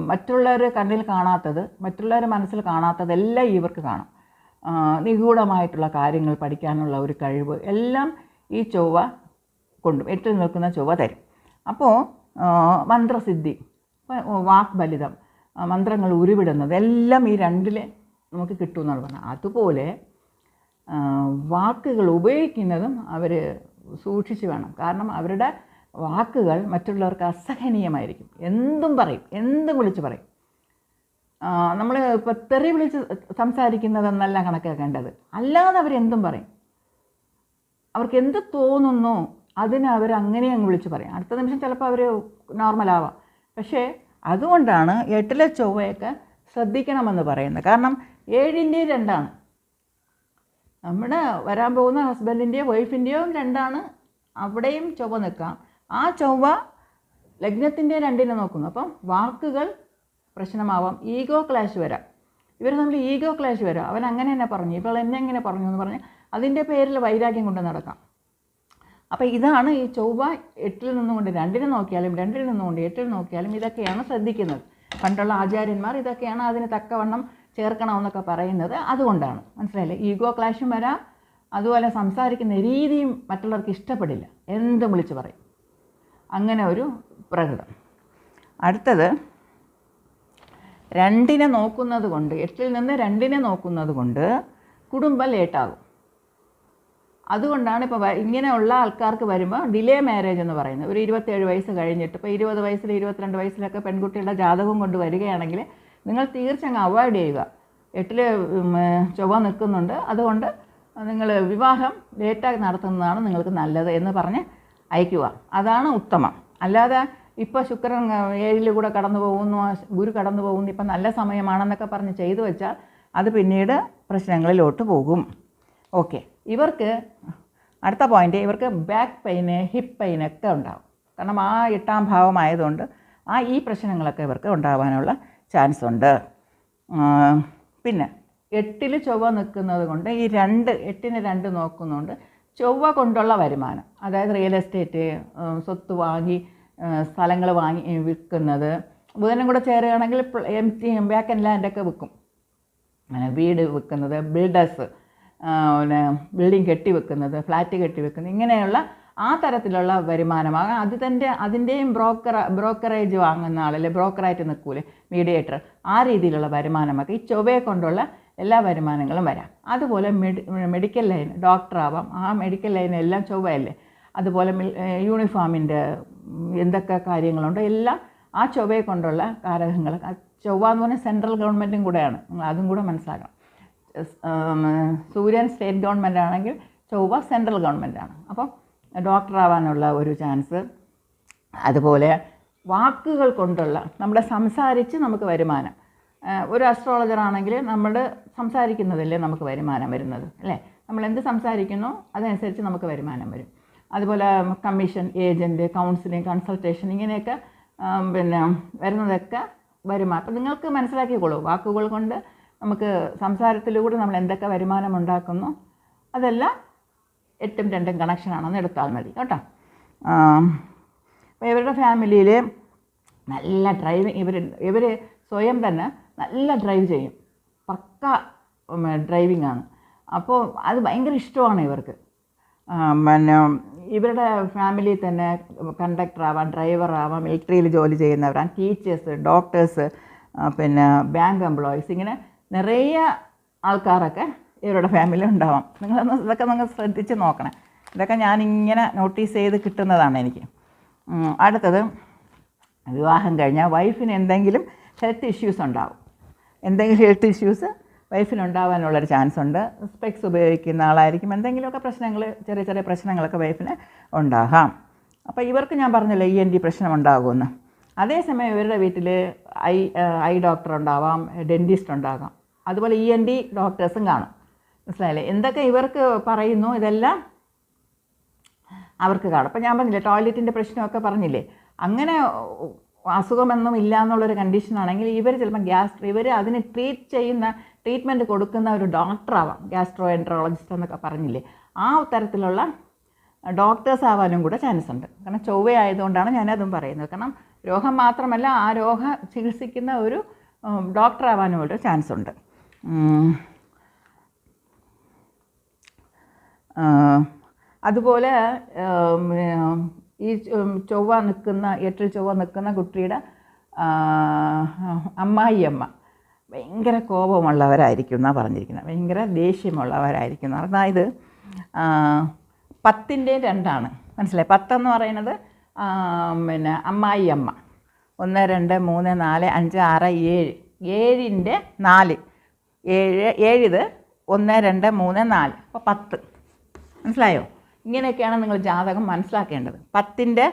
മറ്റുള്ളവർ കണ്ണിൽ കാണാത്തത് മറ്റുള്ളവർ മനസ്സിൽ കാണാത്തതെല്ലാം ഇവർക്ക് കാണാം. നിഗൂഢമായിട്ടുള്ള കാര്യങ്ങൾ പഠിക്കാനുള്ള ഒരു കഴിവ് എല്ലാം ഈ ചൊവ്വ കൊണ്ടും എട്ടിൽ നിൽക്കുന്ന ചൊവ്വ തരും. അപ്പോൾ മന്ത്രസിദ്ധി വാക്ബലിതം മന്ത്രങ്ങൾ ഉരുവിടുന്നത് എല്ലാം ഈ രണ്ടിലെ നമുക്ക് കിട്ടുമെന്നുള്ളതാണ് അതുപോലെ വാക്കുകൾ ഉപയോഗിക്കുന്നതും അവർ സൂക്ഷിച്ച് വേണം. കാരണം അവരുടെ വാക്കുകൾ മറ്റുള്ളവർക്ക് അസഹനീയമായിരിക്കും. എന്തും പറയും. എന്തും വിളിച്ച് പറയും. നമ്മൾ ഇപ്പോൾ തെറി വിളിച്ച് സംസാരിക്കുന്നതെന്നല്ല കണക്കാക്കേണ്ടത് അല്ലാതെ അവരെന്തും പറയും. അവർക്ക് എന്ത് തോന്നുന്നു അതിന് അവർ അങ്ങനെ അങ്ങ് വിളിച്ച് പറയും. അടുത്ത നിമിഷം ചിലപ്പോൾ അവർ നോർമലാവാം പക്ഷേ അതുകൊണ്ടാണ് എട്ടിലെ ചൊവ്വയൊക്കെ ശ്രദ്ധിക്കണമെന്ന് പറയുന്നത്. കാരണം ഏഴിന്റെ രണ്ടാണ്. നമ്മുടെ വരാൻ പോകുന്ന ഹസ്ബൻഡിന്റെയോ വൈഫിന്റെയോ രണ്ടാണ് അവിടെയും ചൊവ്വ നിൽക്കാം. ആ ചൊവ്വ ലഗ്നത്തിന്റെ രണ്ടിനെ നോക്കുന്നു. അപ്പം വാക്കുകൾ പ്രശ്നമാവാം. ഈഗോ ക്ലാഷ് വരാം. ഇവർ തമ്മിൽ ഈഗോ ക്ലാഷ് വരാം. അവൻ അങ്ങനെ തന്നെ പറഞ്ഞു. ഇപ്പോൾ എന്നെ എങ്ങനെ പറഞ്ഞു എന്ന് പറഞ്ഞ് അതിന്റെ പേരിൽ വൈരാഗ്യം കൊണ്ട് നടക്കാം. അപ്പോൾ ഇതാണ് ഈ ചൊവ്വ എട്ടിൽ നിന്നുകൊണ്ട് രണ്ടിന് നോക്കിയാലും രണ്ടിൽ നിന്നുകൊണ്ട് എട്ടിൽ നോക്കിയാലും ഇതൊക്കെയാണ് ശ്രദ്ധിക്കുന്നത്. പണ്ടുള്ള ആചാര്യന്മാർ ഇതൊക്കെയാണ് അതിന് തക്കവണ്ണം ചേർക്കണമെന്നൊക്കെ പറയുന്നത് അതുകൊണ്ടാണ്. മനസ്സിലായില്ലേ? ഈഗോ ക്ലാഷും വരാം. അതുപോലെ സംസാരിക്കുന്ന രീതിയും മറ്റുള്ളവർക്ക് ഇഷ്ടപ്പെടില്ല. എന്തും വിളിച്ച് പറയും? അങ്ങനെ ഒരു പ്രകൃതം. അടുത്തത് രണ്ടിനെ നോക്കുന്നത് കൊണ്ട് എട്ടിൽ നിന്ന് രണ്ടിനെ നോക്കുന്നത് കൊണ്ട് കുടുംബം ലേറ്റാകും അതുകൊണ്ടാണ് ഇപ്പോൾ ഇങ്ങനെയുള്ള ആൾക്കാർക്ക് വരുമ്പോൾ ഡിലേ മാരേജ് എന്ന് പറയുന്നത്. ഒരു ഇരുപത്തേഴ് വയസ്സ് കഴിഞ്ഞിട്ട് ഇപ്പോൾ ഇരുപത് വയസ്സിൽ ഇരുപത്തിരണ്ട് വയസ്സിലൊക്കെ പെൺകുട്ടികളുടെ ജാതകം കൊണ്ട് വരികയാണെങ്കിൽ നിങ്ങൾ തീർച്ചയായും അവോയ്ഡ് ചെയ്യുക. എട്ടിൽ ചൊവ്വ നിൽക്കുന്നുണ്ട്. അതുകൊണ്ട് നിങ്ങൾ വിവാഹം ലേറ്റായി നടത്തുന്നതാണ് നിങ്ങൾക്ക് നല്ലത് എന്ന് പറഞ്ഞ് അയക്കുക അതാണ് ഉത്തമം. അല്ലാതെ ഇപ്പോൾ ശുക്രൻ ഏഴിൽ കൂടെ കടന്നു പോകുന്നു ഗുരു കടന്നു പോകുന്നു ഇപ്പം നല്ല സമയമാണെന്നൊക്കെ പറഞ്ഞ് ചെയ്തു വെച്ചാൽ അത് പിന്നീട് പ്രശ്നങ്ങളിലോട്ട് പോകും. ഓക്കെ. ഇവർക്ക് അടുത്ത പോയിന്റ് ഇവർക്ക് ബാക്ക് പെയിന് ഹിപ്പ് പെയിനൊക്കെ ഉണ്ടാകും കാരണം ആ എട്ടാം ഭാവമായതുകൊണ്ട് ആ ഈ പ്രശ്നങ്ങളൊക്കെ ഇവർക്ക് ഉണ്ടാവാനുള്ള ചാൻസ് ഉണ്ട് പിന്നെ എട്ടിൽ ചൊവ്വ നിൽക്കുന്നത് കൊണ്ട് ഈ രണ്ട് എട്ടിന് രണ്ട് നോക്കുന്നുണ്ട് ചൊവ്വ കൊണ്ടുള്ള വരുമാനം അതായത് റിയൽ എസ്റ്റേറ്റ് സ്വത്ത് വാങ്ങി സ്ഥലങ്ങൾ വാങ്ങി വിൽക്കുന്നത് ബുധനും കൂടെ ചേരുകയാണെങ്കിൽ എം ടി ബാക്ക് ലാൻഡൊക്കെ വിൽക്കും. അങ്ങനെ വീട് വിൽക്കുന്നത് ബിൽഡേഴ്സ് പിന്നെ ബിൽഡിംഗ് കെട്ടി വെക്കുന്നത് ഫ്ലാറ്റ് കെട്ടി വെക്കുന്നത് ഇങ്ങനെയുള്ള ആ തരത്തിലുള്ള വരുമാനമാണ് അത് തന്റെ അതിന്റെയും ബ്രോക്കർ ബ്രോക്കറേജ് വാങ്ങുന്ന ആളല്ലേ ബ്രോക്കറായിട്ട് നിൽക്കൂലേ മീഡിയേറ്റർ ആ രീതിയിലുള്ള വരുമാനമൊക്കെ ഈ ചൊവ്വയെ കൊണ്ടുള്ള എല്ലാ വരുമാനങ്ങളും വരാം. അതുപോലെ മെഡി മെഡിക്കൽ ലൈൻ ഡോക്ടർ ആവാം. ആ മെഡിക്കൽ ലൈൻ എല്ലാം ചൊവ്വയല്ലേ? അതുപോലെ യൂണിഫോമിന്റെ എന്തൊക്കെ കാര്യങ്ങളുണ്ടോ എല്ലാം ആ ചൊവ്വയെ കൊണ്ടുള്ള കാരകങ്ങൾ. ചൊവ്വ എന്ന് പറഞ്ഞാൽ സെൻട്രൽ ഗവൺമെന്റും കൂടെയാണ്. അതും കൂടെ മനസ്സിലാക്കണം. സൂര്യൻ സ്റ്റേറ്റ് ഗവൺമെന്റ് ആണെങ്കിൽ ചൊവ്വ സെൻട്രൽ ഗവൺമെന്റ് ആണ്. അപ്പം ഡോക്ടർ ആവാനുള്ള ഒരു ചാൻസ്. അതുപോലെ വാക്കുകൾ കൊണ്ടുള്ള നമ്മുടെ സംസാരിച്ച് നമുക്ക് വരുമാനം. ഒരു അസ്ട്രോളജർ ആണെങ്കിൽ നമ്മൾ സംസാരിക്കുന്നതല്ലേ നമുക്ക് വരുമാനം വരുന്നത് അല്ലേ? നമ്മൾ എന്ത് സംസാരിക്കുന്നു അതനുസരിച്ച് നമുക്ക് വരുമാനം വരും. അതുപോലെ കമ്മീഷൻ ഏജന്റ് കൗൺസിലിംഗ് കൺസൾട്ടേഷൻ ഇങ്ങനെയൊക്കെ പിന്നെ വരുന്നതൊക്കെ വരുമാനം. അപ്പം നിങ്ങൾക്ക് മനസ്സിലാക്കിക്കോളൂ വാക്കുകൾ കൊണ്ട് നമുക്ക് സംസാരത്തിലൂടെ നമ്മൾ എന്തൊക്കെ വരുമാനം ഉണ്ടാക്കുന്നു. അതെല്ലാം എട്ടും രണ്ടും കണക്ഷനാണെന്ന് എടുത്താൽ മതി. കേട്ടോ? അപ്പോൾ ഇവരുടെ ഫാമിലിയിൽ നല്ല ഡ്രൈവിങ് ഇവർ ഇവർ സ്വയം തന്നെ നല്ല ഡ്രൈവ് ചെയ്യും. പക്ക ഡ്രൈവിംഗ് ആണ്. അപ്പോൾ അത് ഭയങ്കര ഇഷ്ടമാണ് ഇവർക്ക്. പിന്നെ ഇവരുടെ ഫാമിലി തന്നെ കണ്ടക്ടർ ആവാം ഡ്രൈവർ ആവാം മിലിറ്ററിയിൽ ജോലി ചെയ്യുന്നവരാണ് ടീച്ചേഴ്സ് ഡോക്ടേഴ്സ് പിന്നെ ബാങ്ക് എംപ്ലോയീസ് ഇങ്ങനെ നിറയെ ആൾക്കാരൊക്കെ ഇവരുടെ ഫാമിലി ഉണ്ടാവാം. നിങ്ങളൊന്ന് ഇതൊക്കെ നിങ്ങൾ ശ്രദ്ധിച്ച് നോക്കണം. ഇതൊക്കെ ഞാനിങ്ങനെ നോട്ടീസ് ചെയ്ത് കിട്ടുന്നതാണ് എനിക്ക്. അടുത്തത് വിവാഹം കഴിഞ്ഞാൽ വൈഫിന് എന്തെങ്കിലും ഹെൽത്ത് ഇഷ്യൂസ് ഉണ്ടാവും. എന്തെങ്കിലും ഹെൽത്ത് ഇഷ്യൂസ് വൈഫിനുണ്ടാവാനുള്ളൊരു ചാൻസ് ഉണ്ട്. സ്പെക്സ് ഉപയോഗിക്കുന്ന ആളായിരിക്കും. എന്തെങ്കിലുമൊക്കെ പ്രശ്നങ്ങൾ ചെറിയ ചെറിയ പ്രശ്നങ്ങളൊക്കെ വൈഫിന് ഉണ്ടാകാം. അപ്പോൾ ഇവർക്ക് ഞാൻ പറഞ്ഞല്ലോ ഇ എൻ ഡി പ്രശ്നം ഉണ്ടാകുമെന്ന്. അതേസമയം ഇവരുടെ വീട്ടിൽ ഐ ഐ ഡോക്ടർ ഉണ്ടാവാം ഡെന്റിസ്റ്റ് ഉണ്ടാകാം. അതുപോലെ ഇ എൻ ഡി ഡോക്ടേഴ്സും കാണും. മനസ്സിലായില്ലേ? എന്തൊക്കെ ഇവർക്ക് പറയുന്നു? ഇതെല്ലാം അവർക്ക് കാണും. അപ്പം ഞാൻ പറഞ്ഞില്ലേ ടോയ്ലറ്റിന്റെ പ്രശ്നമൊക്കെ പറഞ്ഞില്ലേ? അങ്ങനെ അസുഖമൊന്നും ഇല്ല എന്നുള്ളൊരു കണ്ടീഷനാണെങ്കിൽ ഇവർ ചിലപ്പം ഗ്യാസ്ട്രോ ഇവർ അതിന് ട്രീറ്റ് ചെയ്യുന്ന ട്രീറ്റ്മെന്റ് കൊടുക്കുന്ന ഒരു ഡോക്ടറാവാം ഗ്യാസ്ട്രോ എൻട്രോളജിസ്റ്റ് എന്നൊക്കെ പറഞ്ഞില്ലേ? ആ തരത്തിലുള്ള ഡോക്ടേഴ്സ് ആവാനും കൂടെ ചാൻസ് ഉണ്ട്. കാരണം ചൊവ്വയായതുകൊണ്ടാണ് ഞാനതും പറയുന്നത്. കാരണം രോഗം മാത്രമല്ല ആ രോഗം ചികിത്സിക്കുന്ന ഒരു ഡോക്ടറാവാനും ഒരു ചാൻസ് ഉണ്ട് ഉം. ആ, അതുപോലെ ഈ ചൊവ്വ നിൽക്കുന്ന എട്ടിൽ ചൊവ്വ നിൽക്കുന്ന കുട്ടിയുടെ അമ്മായിയമ്മ. ഭയങ്കര കോപമുള്ളവരായിരിക്കും എന്നാണ് പറഞ്ഞിരിക്കുന്നത്. ഭയങ്കര ദേഷ്യമുള്ളവരായിരിക്കും എന്ന് പറഞ്ഞാൽ അതായത് പത്തിന്റെ രണ്ടാണ്. മനസ്സിലായി? പത്തെന്ന് പറയുന്നത് പിന്നെ പിന്നെ അമ്മായിയമ്മ. ഒന്ന് രണ്ട് മൂന്ന് നാല് അഞ്ച് ആറ് ഏഴ്. ഏഴിന്റെ നാല്. ഏഴ് ഏഴിത് ഒന്ന് രണ്ട് മൂന്ന് നാല്. അപ്പോൾ പത്ത്. മനസ്സിലായോ? ഇങ്ങനെയൊക്കെയാണ് നിങ്ങൾ ജാതകം മനസ്സിലാക്കേണ്ടത്. പത്തിന്റെ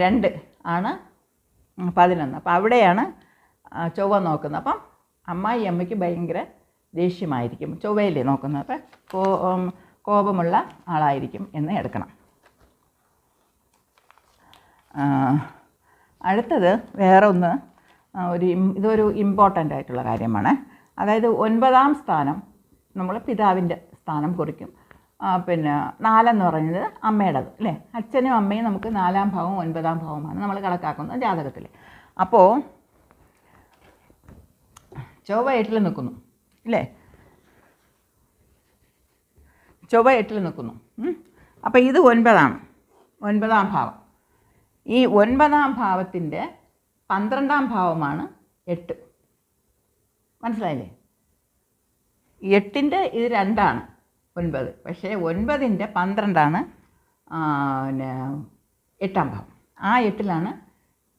രണ്ട് ആണ് പതിനൊന്ന്. അപ്പോൾ അവിടെയാണ് ചൊവ്വ നോക്കുന്നത്. അപ്പം അമ്മായി അമ്മയ്ക്ക് ഭയങ്കര ദേഷ്യമായിരിക്കും. ചൊവ്വയിലേ നോക്കുന്നത്? അപ്പം കോ കോപമുള്ള ആളായിരിക്കും എന്ന് എടുക്കണം. അടുത്തത് വേറെ ഒന്ന് ഒരു ഇതൊരു ഇമ്പോർട്ടന്റ് ആയിട്ടുള്ള കാര്യമാണ്. അതായത് ഒൻപതാം സ്ഥാനം നമ്മൾ പിതാവിന്റെ സ്ഥാനം കുറിക്കും. പിന്നെ നാലെന്ന് പറയുന്നത് അമ്മയുടേത് അല്ലേ? അച്ഛനും അമ്മയും നമുക്ക് നാലാം ഭാവം ഒൻപതാം ഭാവമാണ് നമ്മൾ കണക്കാക്കുന്നത് ജാതകത്തിൽ. അപ്പോൾ ചൊവ്വ എട്ടിൽ നിൽക്കുന്നു ഇല്ലേ ചൊവ്വ എട്ടിൽ നിൽക്കുന്നു അപ്പോൾ ഇത് ഒൻപതാണ് ഒൻപതാം ഭാവം. ഈ ഒൻപതാം ഭാവത്തിന്റെ പന്ത്രണ്ടാം ഭാവമാണ് എട്ട്. മനസ്സിലായില്ലേ? എട്ടിന്റെ ഇത് രണ്ടാണ്. ഒൻപത്. പക്ഷേ ഒൻപതിന്റെ പന്ത്രണ്ടാണ് പിന്നെ എട്ടാം ഭാവം. ആ എട്ടിലാണ്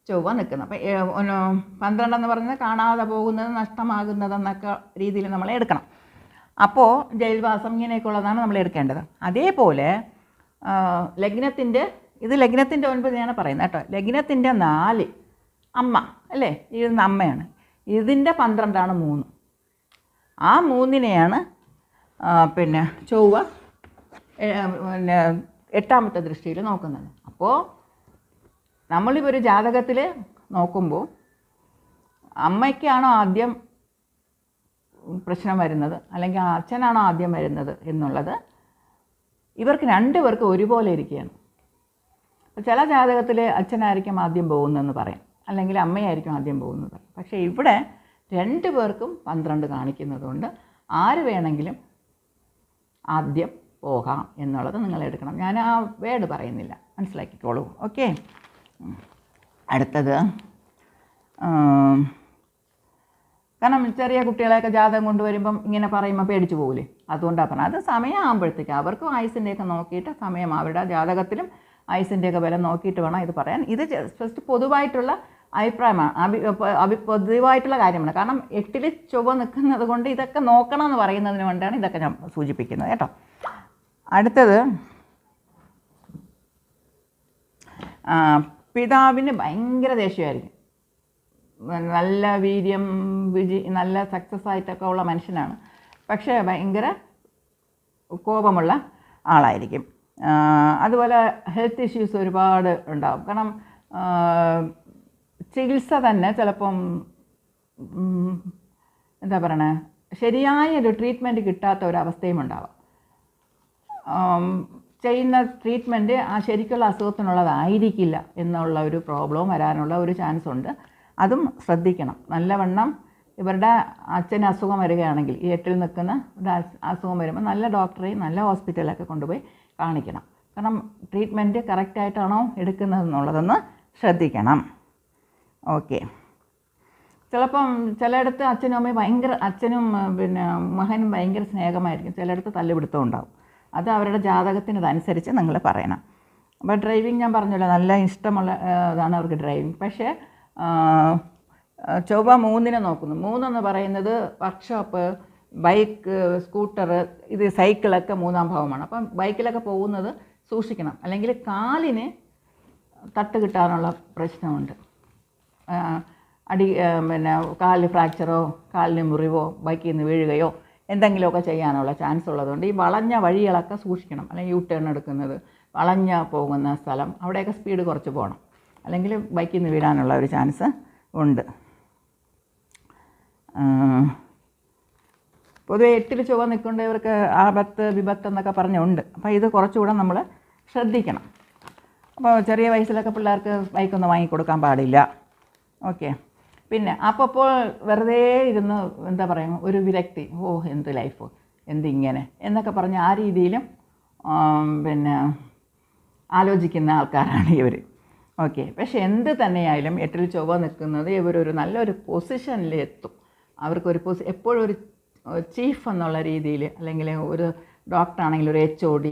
ചൊവ്വ നിൽക്കുന്നത്. അപ്പം പന്ത്രണ്ടെന്ന് പറഞ്ഞാൽ കാണാതെ പോകുന്നത് നഷ്ടമാകുന്നതെന്നൊക്കെ രീതിയിൽ നമ്മൾ എടുക്കണം. അപ്പോൾ ജയിൽവാസം ഇങ്ങനെയൊക്കെ ഉള്ളതാണ് നമ്മൾ എടുക്കേണ്ടത്. അതേപോലെ ലഗ്നത്തിന്റെ ഇത് ലഗ്നത്തിന്റെ ഒൻപതിനാണ് പറയുന്നത് കേട്ടോ. ലഗ്നത്തിന്റെ നാല് അമ്മ അല്ലേ? ഇത് അമ്മയാണ്. ഇതിന്റെ പന്ത്രണ്ടാണ് മൂന്ന്. ആ മൂന്നിനെയാണ് പിന്നെ ചൊവ്വ പിന്നെ എട്ടാമത്തെ ദൃഷ്ടിയിൽ നോക്കുന്നത്. അപ്പോൾ നമ്മളിപ്പോൾ ഒരു ജാതകത്തിൽ നോക്കുമ്പോൾ അമ്മയ്ക്കാണോ ആദ്യം പ്രശ്നം വരുന്നത് അല്ലെങ്കിൽ അച്ഛനാണോ ആദ്യം വരുന്നത് എന്നുള്ളത് ഇവർക്ക് രണ്ടുപേർക്കും ഒരുപോലെ ഇരിക്കുകയാണ്. ചില ജാതകത്തിൽ അച്ഛനായിരിക്കും ആദ്യം പോകുന്നതെന്ന് പറയാം അല്ലെങ്കിൽ അമ്മയായിരിക്കും ആദ്യം പോകുന്നത്. പക്ഷേ ഇവിടെ രണ്ട് പേർക്കും പന്ത്രണ്ട് കാണിക്കുന്നതുകൊണ്ട് ആര് വേണമെങ്കിലും ആദ്യം പോകാം എന്നുള്ളത് നിങ്ങൾ എടുക്കണം ഞാൻ ആ വേർഡ് പറയുന്നില്ല. മനസ്സിലാക്കിക്കോളൂ. ഓക്കെ? അടുത്തത് കാരണം ചെറിയ കുട്ടികളെയൊക്കെ ജാതകം കൊണ്ടുവരുമ്പം ഇങ്ങനെ പറയുമ്പോൾ പേടിച്ചു പോകില്ലേ അതുകൊണ്ടാണ് പറഞ്ഞത്. അത് സമയമാകുമ്പോഴത്തേക്ക് അവർക്കും ആയുസിന്റെയൊക്കെ നോക്കിയിട്ട് സമയം അവരുടെ ജാതകത്തിലും ആയുസിന്റെയൊക്കെ വില നോക്കിയിട്ട് വേണം ഇത് പറയാൻ. ഇത് ജസ്റ്റ് പൊതുവായിട്ടുള്ള അഭിപ്രായമാണ്. അഭി അഭി പൊതുവായിട്ടുള്ള കാര്യമാണ്. കാരണം എട്ടിൽ ചൊവ്വ നിൽക്കുന്നത് കൊണ്ട് ഇതൊക്കെ നോക്കണം എന്ന് പറയുന്നതിന് വേണ്ടിയാണ് ഇതൊക്കെ ഞാൻ സൂചിപ്പിക്കുന്നത് കേട്ടോ. അടുത്തത് പിതാവിന് ഭയങ്കര ദേഷ്യമായിരിക്കും. നല്ല വീര്യം വിജി നല്ല സക്സസ് ആയിട്ടൊക്കെ ഉള്ള മനുഷ്യനാണ്. പക്ഷേ ഭയങ്കര കോപമുള്ള ആളായിരിക്കും. അതുപോലെ ഹെൽത്ത് ഇഷ്യൂസ് ഒരുപാട് ഉണ്ടാകും കാരണം ചികിത്സ തന്നെ ചിലപ്പം എന്താ പറയണേ ശരിയായ ഒരു ട്രീറ്റ്മെന്റ് കിട്ടാത്ത ഒരവസ്ഥയും ഉണ്ടാവാം. ചെയ്യുന്ന ട്രീറ്റ്മെന്റ് ആ ശരിക്കുള്ള അസുഖത്തിനുള്ളതായിരിക്കില്ല എന്നുള്ള ഒരു പ്രോബ്ലവും വരാനുള്ള ഒരു ചാൻസ് ഉണ്ട്. അതും ശ്രദ്ധിക്കണം. നല്ലവണ്ണം ഇവരുടെ അച്ഛന് അസുഖം വരികയാണെങ്കിൽ ഈ എട്ടിൽ നിൽക്കുന്ന അസുഖം വരുമ്പോൾ നല്ല ഡോക്ടറെയും നല്ല ഹോസ്പിറ്റലൊക്കെ കൊണ്ടുപോയി കാണിക്കണം. കാരണം ട്രീറ്റ്മെന്റ് കറക്റ്റായിട്ടാണോ എടുക്കുന്നതെന്നുള്ളതൊന്ന് ശ്രദ്ധിക്കണം. ഓക്കെ ചിലപ്പം ചിലയിടത്ത് അച്ഛനും അമ്മയും ഭയങ്കര അച്ഛനും പിന്നെ മകനും ഭയങ്കര സ്നേഹമായിരിക്കും. ചിലയിടത്ത് തല്ലുപിടുത്തം ഉണ്ടാവും. അത് അവരുടെ ജാതകത്തിനതനുസരിച്ച് നിങ്ങൾ പറയണം. അപ്പോൾ ഡ്രൈവിംഗ് ഞാൻ പറഞ്ഞല്ലോ നല്ല ഇഷ്ടമുള്ള ഇതാണ് അവർക്ക് ഡ്രൈവിംഗ് പക്ഷേ ചൊവ്വ മൂന്നിനെ നോക്കുന്നു. മൂന്നെന്ന് പറയുന്നത് വർക്ക്ഷോപ്പ് ബൈക്ക് സ്കൂട്ടർ ഇത് സൈക്കിളൊക്കെ മൂന്നാം ഭാവമാണ്. അപ്പം ബൈക്കിലൊക്കെ പോകുന്നത് സൂക്ഷിക്കണം. അല്ലെങ്കിൽ കാലിന് തട്ട് കിട്ടാനുള്ള പ്രശ്നമുണ്ട്. അടി പിന്നെ കാലിൽ ഫ്രാക്ചറോ കാലിന് മുറിവോ ബൈക്കിൽ നിന്ന് വീഴുകയോ എന്തെങ്കിലുമൊക്കെ ചെയ്യാനുള്ള ചാൻസ് ഉള്ളതുകൊണ്ട് ഈ വളഞ്ഞ വഴികളൊക്കെ സൂക്ഷിക്കണം. അല്ലെങ്കിൽ യു ടേൺ എടുക്കുന്നത് വളഞ്ഞ പോകുന്ന സ്ഥലം അവിടെയൊക്കെ സ്പീഡ് കുറച്ച് പോകണം. അല്ലെങ്കിൽ ബൈക്കിൽ നിന്ന് വീഴാനുള്ള ഒരു ചാൻസ് ഉണ്ട്. പൊതുവെ എട്ടിൽ ചുവ നിൽക്കേണ്ടവർക്ക് ആപത്ത് വിപത്ത് എന്നൊക്കെ പറഞ്ഞുണ്ട്. അപ്പോൾ ഇത് കുറച്ചുകൂടെ നമ്മൾ ശ്രദ്ധിക്കണം. അപ്പോൾ ചെറിയ വയസ്സിലൊക്കെ പിള്ളേർക്ക് ബൈക്കൊന്നും വാങ്ങിക്കൊടുക്കാൻ പാടില്ല. ഓക്കെ. പിന്നെ അപ്പോൾ അപ്പോൾ വെറുതെ ഇരുന്ന് എന്താ പറയുക ഒരു വിരക്തി. ഓ എന്ത് ലൈഫ് എന്തിങ്ങനെ എന്നൊക്കെ പറഞ്ഞ് ആ രീതിയിലും പിന്നെ ആലോചിക്കുന്ന ആൾക്കാരാണ് ഇവർ ഓക്കെ. പക്ഷെ എന്ത് തന്നെയായാലും എട്ടിൽ ചൊവ്വ നിൽക്കുന്നത് ഇവരൊരു നല്ലൊരു പൊസിഷനിൽ എത്തും അവർക്കൊരു പൊസി എപ്പോഴും ഒരു ചീഫ് എന്നുള്ള രീതിയിൽ അല്ലെങ്കിൽ ഒരു ഡോക്ടറാണെങ്കിൽ ഒരു എച്ച് ഒ ഡി